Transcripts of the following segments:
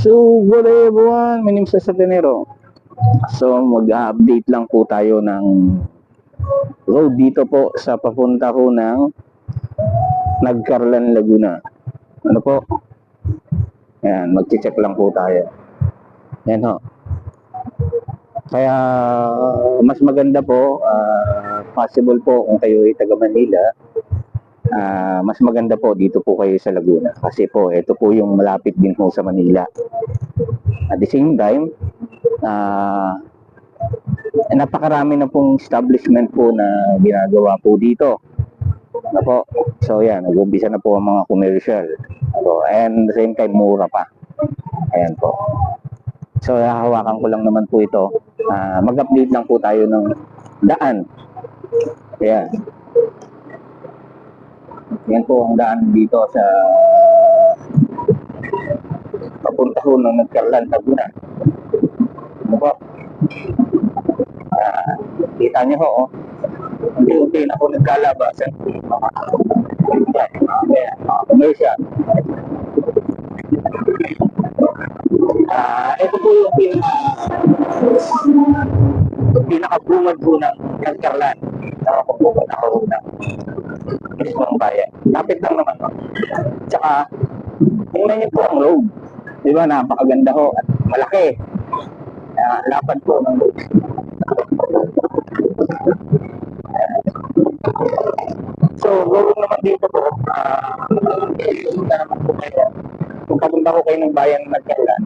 So, good day everyone. My name is Cesar Tenero. So, mag-update lang po tayo ng road dito po sa papunta ko ng Nagcarlan, Laguna. Ano po? Ayan, mag-check lang po tayo. Ayan ho. Kaya, mas maganda po, ah, possible po kung kayo ay taga Manila, ah, mas maganda po dito po kayo sa Laguna. Kasi po, ito po yung malapit din po sa Manila. At the same time, ah napakarami na pong establishment po na ginagawa po dito. Ano po? So yan, nag-umpisa na po ang mga commercial. Ano, and the same time, mura pa. Ayan po. So, hahawakan ko lang naman po ito. Ah, mag-update lang po tayo ng daan. Ayan. Yan po ang daan dito sa papunta ko ng Nagkarlan, Laguna. Ano po? Ah, kita niyo ho, oh. Unti-unti na po nagkalabasan. Yan, yan, mga commercial. Ah, ito po yung pinaka pinakabungad po ng Nagkarlan. Nakapagbungad ako ng mismong bayan. Lapit lang naman. no? Tsaka, tingnan niyo po ang road. Di ba, napakaganda ho at malaki. Ah, lapad po ng road. So, gawin naman dito po, ah, punta naman po kayo. Kung papunta ko kayo ng bayan ng Nagkalan,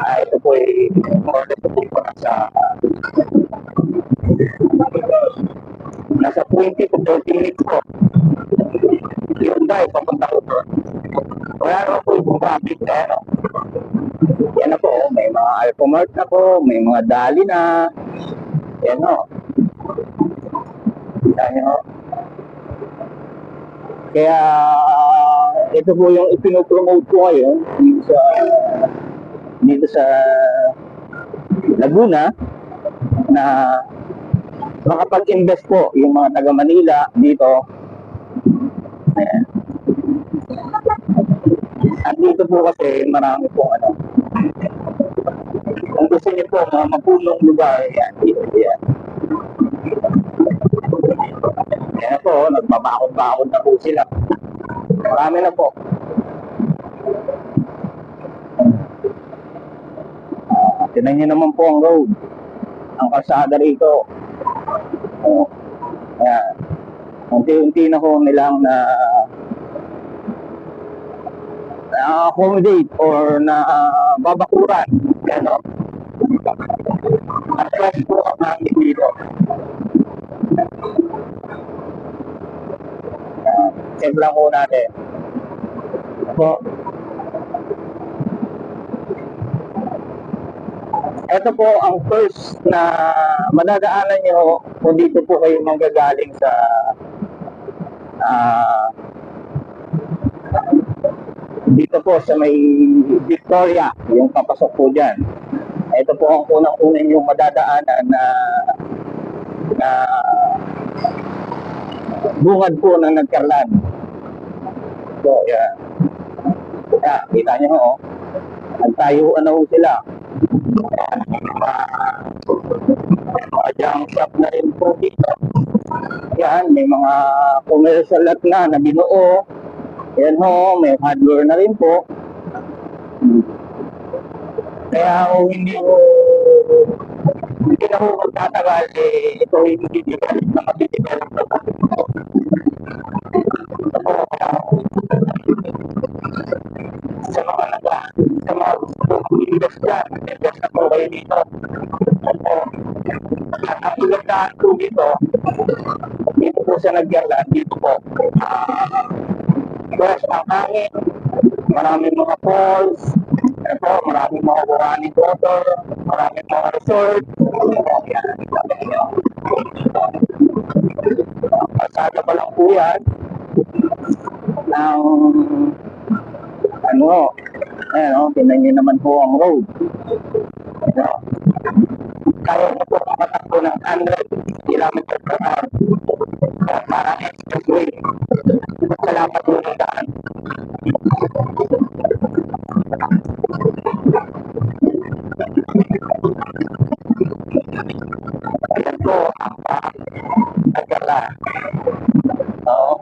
ah, ito po ay more or less po po nasa nasa 20 to 30 minutes po. Yun dahil papunta ko po. Wala naman po traffic na ano. Yan na po, oh, may mga Alphamart na po, may mga Dali na. Yan o. Niyo ho. Kaya ito po yung ipinopromote ko ngayon dito sa dito sa Laguna na makapag-invest po yung mga taga Manila dito. Ayan. At dito po kasi marami pong ano. Kung gusto niyo po mga mapunong lugar, yan, dito yan. Yan po, nagbabakod-bakod na po sila. Marami na po. Ah, Tinan niyo naman po ang road. Ang kalsada rito. Oh. Unti-unti na ko nilang na na-accommodate or na babakuran. Ano? At fresh po ang hangin dito. Check lang po natin. Po. Ito po ang first na madadaanan nyo kung dito po kayo manggagaling sa ah dito po sa may Victoria, yung papasok po dyan. Ito po ang unang-unang yung madadaanan na na bungad po ng nagkarlan. So, yan. Yeah, kita nyo oh. Nagtayo ano ho sila. Yan, junk shop na rin po dito. Yan, may mga commercial lot na na binuo. Yan ho, may hardware na rin po. Kaya kung hindi ko hindi na ko magtatagal, eh, ito yung didevelop na na po. Ito po, sa mga naga, sa mga gusto kong invest dyan, invest na po kayo dito. Ito, at ang magandaan po dito, dito po sa Nagyarlan, dito po, ah, fresh ang hangin, maraming mga falls, ito, maraming mga running water, maraming mga resort. Yan. Pasada pa lang po yan ng ano, ayan, oh, tinan nyo naman po ang road. Ano, kaya na po makatakbo ng 100 km per hour para expressway. Salamat po ng daan. Ayan po, ang pagkala. Oo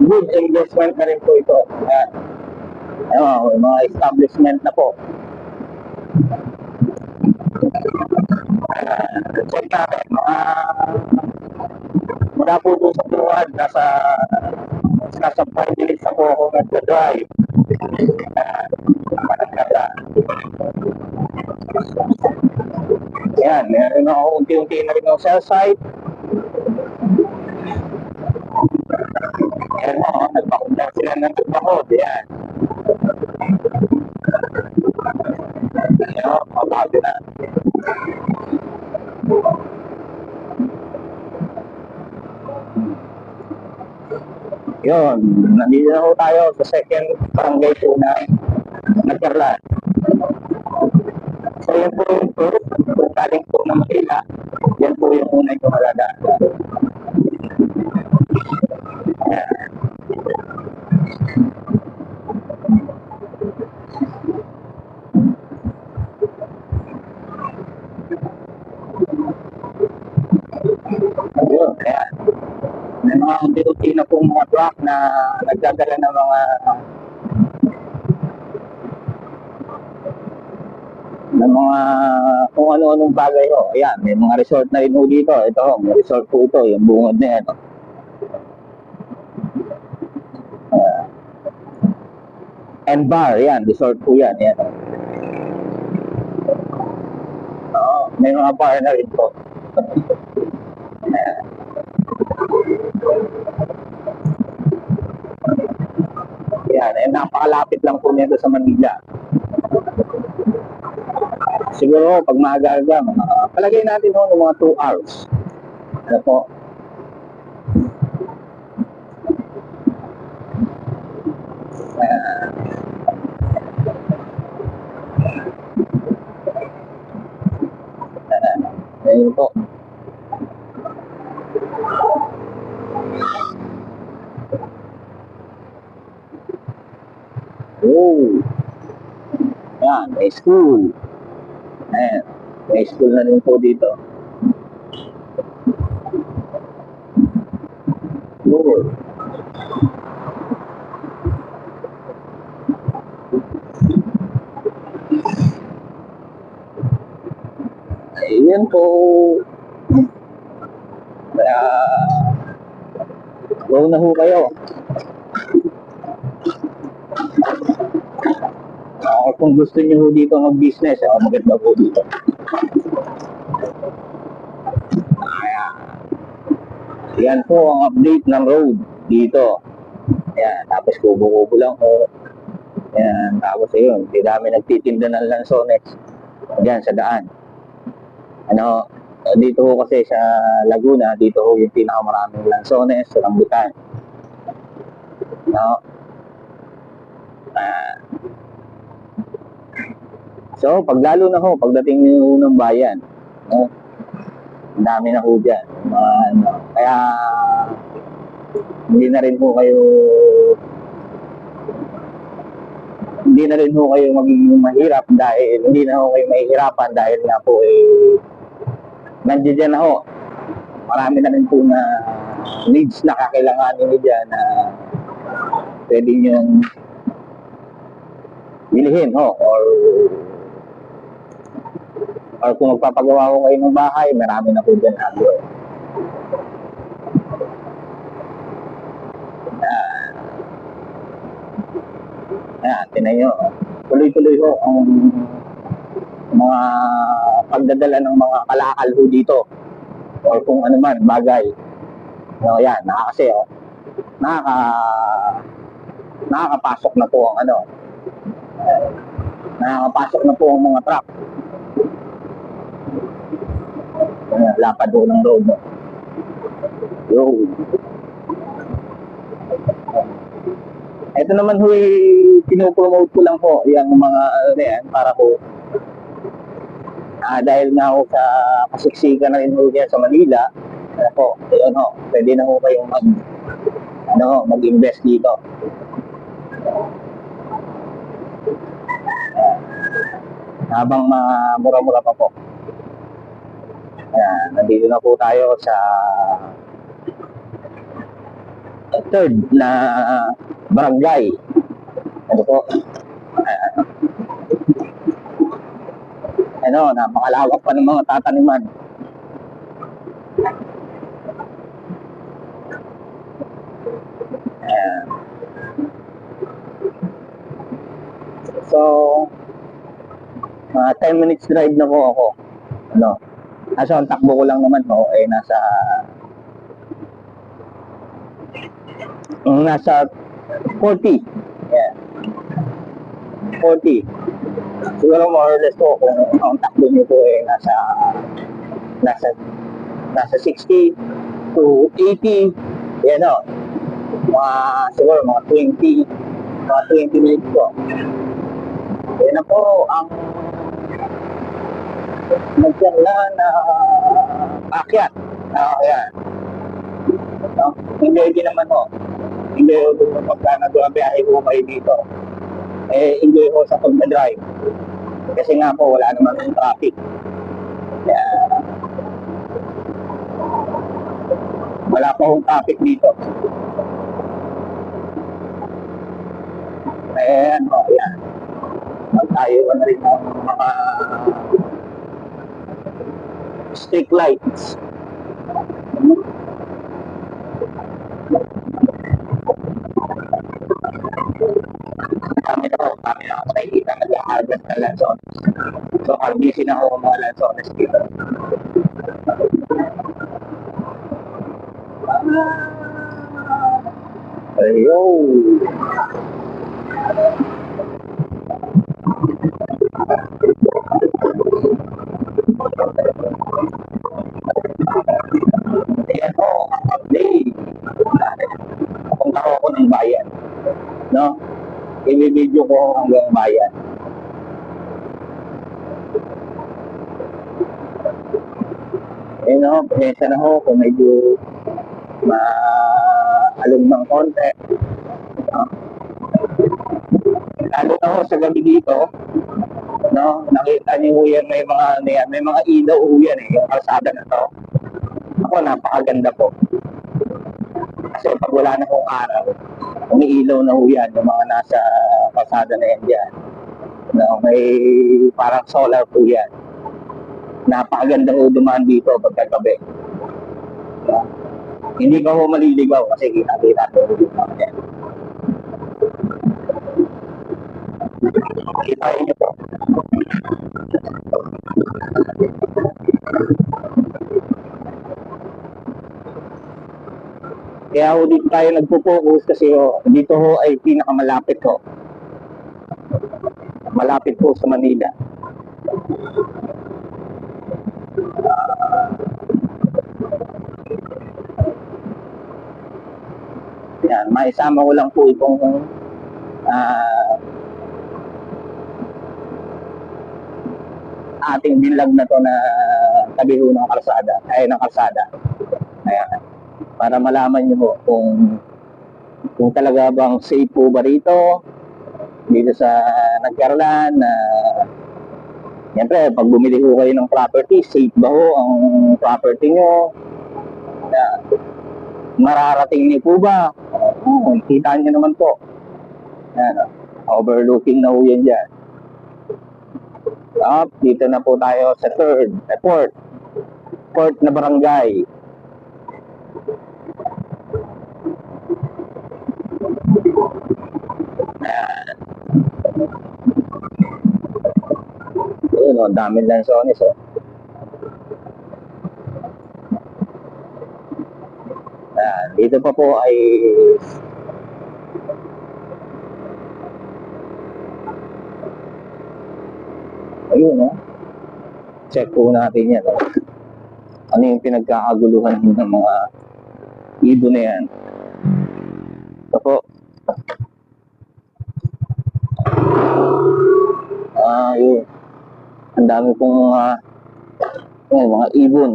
good investment na rin po ito. Ayan. Ayun, mga establishment na po. Check natin, mga mula po sa buwan, nasa nasa 5 minutes na po ako nagda-drive. Ayan, meron ako unti-unti na rin ng cell site. Sila ng nagbakod. Ayan. Ayan o, mabago na. Yun, nandito na tayo sa second barangay po na Nagkarlan. So yan po yung proof, kung galing po ng Manila, yan po yung unay ko malaga. May mga unti-unti na pong mga truck na nagdadala ng mga ng mga kung ano-anong bagay ho. Ayan, may mga resort na rin ho dito. Ito ho, may resort po ito, yung bungod na yan. ho. Ah. And bar, yan, resort po yan. yan. Oo, may mga bar na rin po. Yan, eh, napakalapit lang po nito sa Manila. Siguro, pag maaga-aga, palagay natin ho mga 2 hours. Ano po? Ayan. Ayan. Ayun po. Oh. Yan, may school. Ayan, may school na rin po dito. Cool. Ayan po. Kaya, go na ho kayo. Ah, kung gusto niyo dito mag-business, ah, maganda po dito. Ayan. Yan po ang update ng road dito. Ayan, tapos kubo-kubo lang po. Ayan, tapos ayun, di dami nagtitinda ng lansones. Diyan sa daan. Ano, eh, dito ho kasi sa Laguna, dito ho yung pinakamaraming lansones, rambutan. No? Ah, So, pag lalo na ho, pagdating nyo ng bayan, no, ang dami na ho dyan. Mga, ano, kaya, hindi na rin ho kayo, hindi na rin ho kayo magiging mahirap dahil, hindi na ho kayo mahihirapan dahil nga po, eh, nandiyan ho. Marami na rin po na needs na kakailanganin nyo dyan na pwede nyo bilihin ho or or kung magpapagawa ko kayo ng bahay, marami na po dyan hardware. Ah, Ayan, tinan nyo. Tuloy-tuloy ho ang mga pagdadala ng mga kalakal ho dito. Or kung ano man, bagay. No, yan, nakakasi oh. Nakaka nakakapasok na po ang ano. eh, nakakapasok na po ang mga truck. Ayan, lapad ho ng road. No? Yo. Ito naman ho, eh, pinopromote ko lang po yung mga ano yan, para po ah, dahil nga ho sa kasiksikan na rin sa Manila, ano po, ayun ho, pwede na ho kayong mag, ano, mag-invest dito. Ayan. habang mura-mura pa po. Ayan, nandito na po tayo sa third na barangay. Ano po? Ah, ano, napakalawak pa ng mga tataniman. Ayan. So, mga 10 minutes drive na po ako. Ano? Kaso ang takbo ko lang naman po ay nasa ang nasa 40. Yeah. 40. Siguro more or less po kung ang takbo niyo po ay nasa nasa nasa 60 to 80. Yan o. Mga siguro mga 20 mga 20 minutes po. Yan na po ang nagkailangan na akyat. Ah, yan. No? Hindi, hindi naman ho. Hindi ho doon pagka nag-biyahe ko kayo dito. Eh, enjoy ko sa pag-drive. Kasi nga po, wala naman yung traffic. Kaya, wala pa hong traffic dito. Eh, ano, yan. Magtayo ka na rin ng mga street lights. Kami na po, kami na ako nakikita nag-harvest na lansones. So, busy na ako mga lansones I-video ko hanggang bayan. Eh no, pasensya na ho kung medyo maalong ng konti. No? Lalo na ho sa gabi dito, no? Nakita niyo ho yan, may mga, yan, may mga ilaw ho yan eh, yung kalsada na to. Ako, napakaganda po. Kasi pag wala na kong araw, umiilaw na ho yan, yung mga nasa kalsada na yan dyan. No, may parang solar po yan. Napakaganda ho dumaan dito pagkagabi. No? Hindi ka ho maliligaw kasi kita-kita ko dito. Yan. Kita niyo po. Kaya ho dito tayo nagpo-focus kasi ho, dito ho ay pinakamalapit ho. Malapit po sa Manila. Yan, maisama ko lang po itong ah, ating binlog na to na tabi ho ng kalsada, ay ng kalsada. Ayan. Para malaman niyo po kung kung talaga bang safe po ba rito dito sa Nagkarlan na Siyempre, pag bumili ho kayo ng property, safe ba ho ang property nyo? Na, mararating niyo po ba? Oo, kita niyo naman po. Yan, oh. overlooking na ho yan dyan. Up, dito na po tayo sa third, sa fourth. Fourth na barangay. Ayun, oh, daming lansones, oh. Ayan, dito pa po ay ayun, oh. Check po natin yan, oh. Ano yung pinagkakaguluhan ng mga ibon na yan. Ito po. Ah, yun. Ang dami pong mga yan, mga ibon.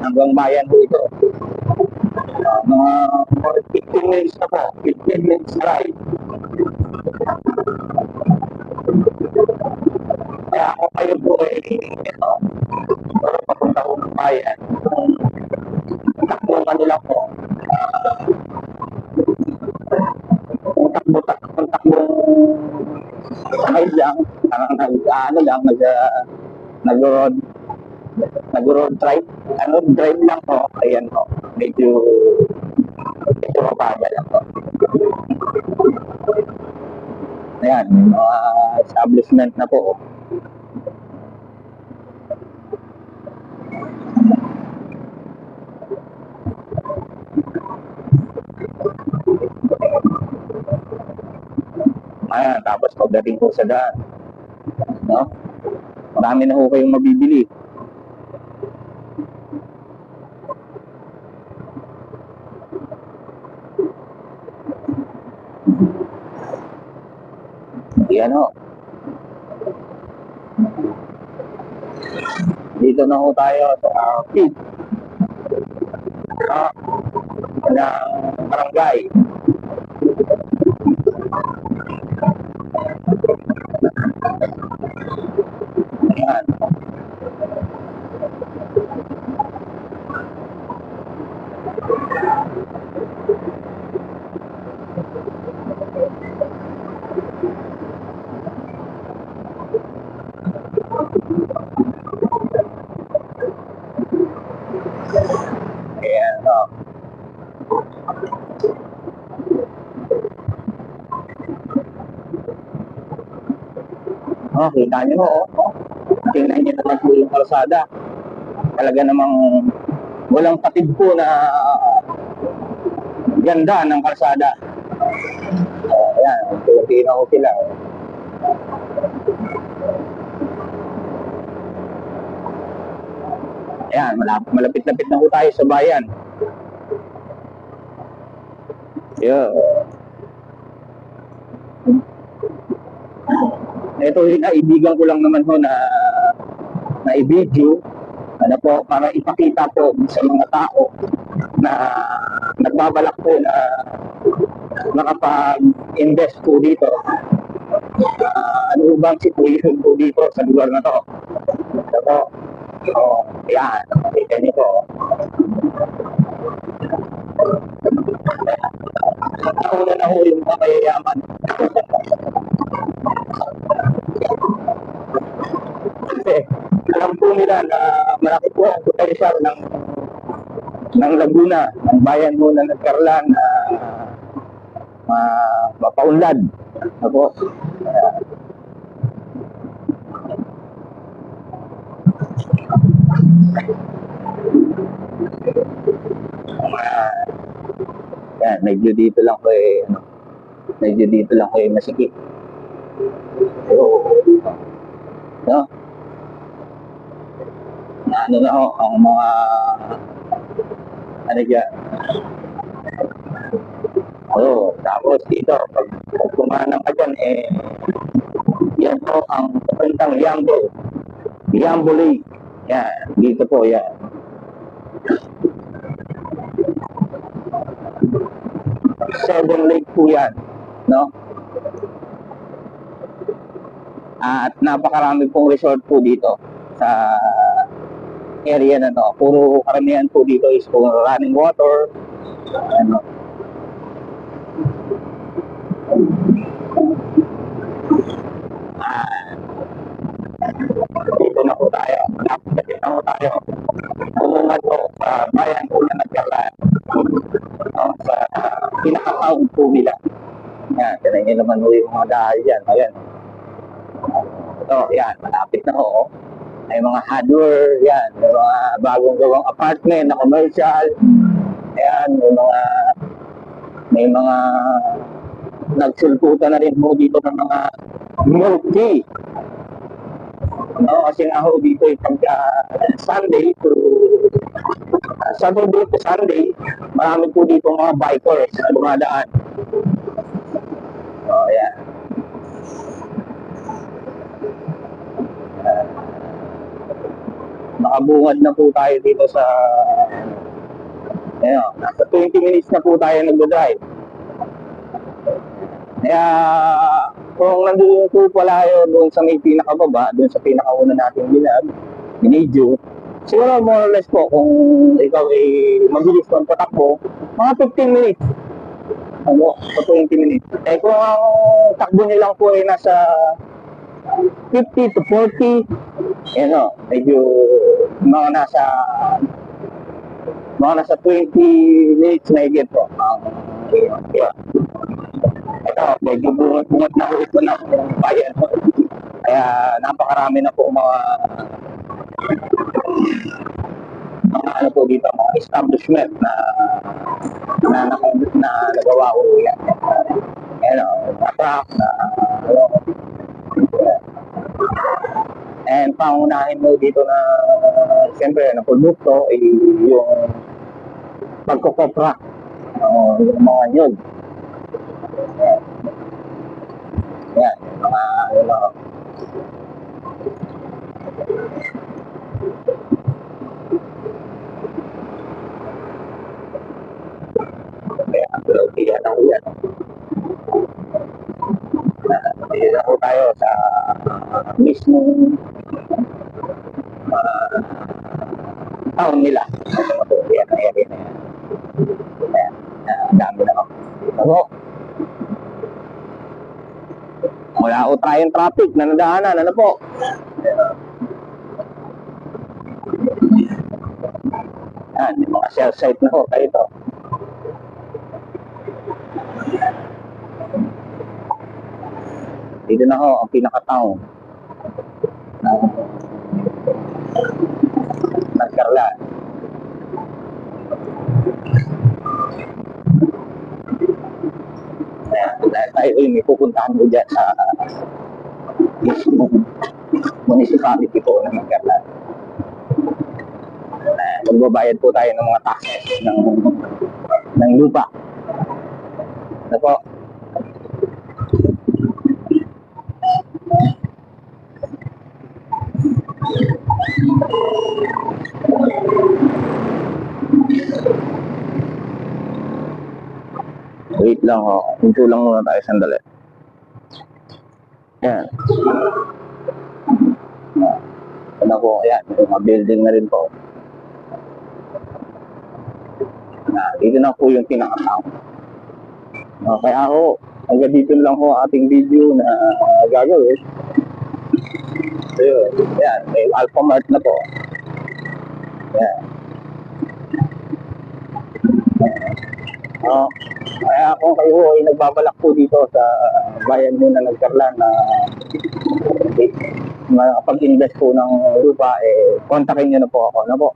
Hanggang bayan po ito. Ah, mga 15 minutes na po. 15 minutes drive. ay ito, papunta ko ng bayan. Takbo kanila po. ah, Kung takbo, takbo, takbo sakay lang, parang ano lang, nag, ah, nag-road, nag-road drive, ano, drive lang po, ayan po, medyo, medyo mabagal lang po. Ayan, may mga establishment na po. Ayan, tapos pagdating po sa daan, no? Marami na ho kayong mabibili. Yan ho. Dito na ho tayo sa pit. Sa ng barangay. Ayan. Ayan, no. Oh, kita nyo naman po yung kalsada. Talaga namang walang patid po na ganda ng kalsada. Oh, ayan, Pilipino ko sila. oh. Ayan, malapit, malapit-lapit na po tayo sa bayan. Yeah. Ito, naibigan ko lang naman ho na na i-video ano po, para ipakita po sa mga tao na nagbabalak po na nakapag-invest po dito. Ah, ano bang situation po dito sa lugar na to? Ito po. So, yan. Kita niyo po. Nauna na ho yung mga alam po nila na malaki po ang potential ng ng Laguna, ng bayan mo na nagkarlan na ma mapaunlad. Ako. Ah, yan, medyo dito lang ko eh, ano, medyo dito lang ko eh, masikip. Oo. No? Na ano na ho, ang mga ano dyan. Oo, tapos dito, pag, pag kumanang ka dyan, eh, yan po ang papuntang Yambo. Yambo Lake. Yan, dito po yan. Seven Lake po yan. No? At napakarami pong resort po dito sa area na to. Puro karamihan po dito is po running water. Ano. Ah, dito na po tayo. Napakit na po tayo. Pumunga po sa bayan po na nagkalaan. No, sa pinaka-town po nila. Yan, tinan nyo naman po yung mga dahil dyan. Ayan. Ito, yan, malapit na ho. May mga hardware, yan, mga bagong gawang apartment na commercial. Ayan, may mga may mga nagsulputan na rin po dito ng mga tea. No, kasi nga ho dito yung pagka Sunday to Saturday to Sunday, marami po dito mga bikers na dumadaan. Oh, yan. Nakabungad na po tayo dito sa Ayan, nasa 20 minutes na po tayo nagdadrive. Kaya kung nandun po pala kayo doon sa may pinakababa, doon sa pinakauna nating binag, binidyo, siguro more or less po, kung ikaw ay mabilis kang patakbo, mga 15 minutes. Ano, o 20 minutes. Eh kung ang takbo niyo lang po ay nasa 50 to 40, yan o, medyo mga nasa mga nasa 20 minutes na higit po. Ang, yeah. Ito, medyo bungat-bungat na po ito ng bayan. Kaya napakarami na po mga mga ano po dito, mga establishment na na na, na nagawa ko yan. Ayan o, na truck, na ano, And pangunahin mo dito na siyempre na produkto ay yung pagkukopra o yung mga nyog. Yan. Yan, mga ano, kaya kaya na yan. Dito na po tayo sa mismong uh, town nila. Yan ang area na yan. Ayan, dami na ako. Ako, wala ko tayong traffic na nadaanan. Ano po? Yan, yung mga cell site na po. Kayo to. Dito na ho, ang pinaka-town. ng dahil tayo ay may pupuntahan mo dyan sa mismo municipality po ng Nagkarla. Ayan, magbabayad po tayo ng mga taxes ng ng lupa. Ano po? Wait lang ho. Hinto lang muna tayo sandali. Yan. Ano po, ayan. Mga building na rin po. Na, dito na po yung pinaka-town. Uh, kaya ako, hanggang dito lang ho ating video na uh, gagawin. So yun, yan. May Alphamart na po. Yan. Oh, kaya kung kayo ay nagbabalak po dito sa bayan mo na nagkarlan na makapag-invest po ng lupa, eh, kontakin nyo na po ako. Ano po?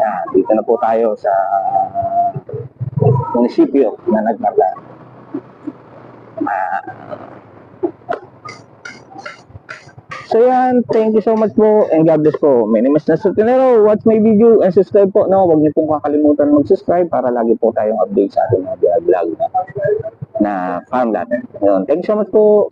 Yan, dito na po tayo sa munisipyo na nagkarlan. Ah, So yan, thank you so much po and God bless po. My name is Nestor Tenero. Watch my video and subscribe po. No, huwag niyo pong kakalimutan mag-subscribe para lagi po tayong update sa ating mga vlog na, na farm lahat. Yun, thank you so much po.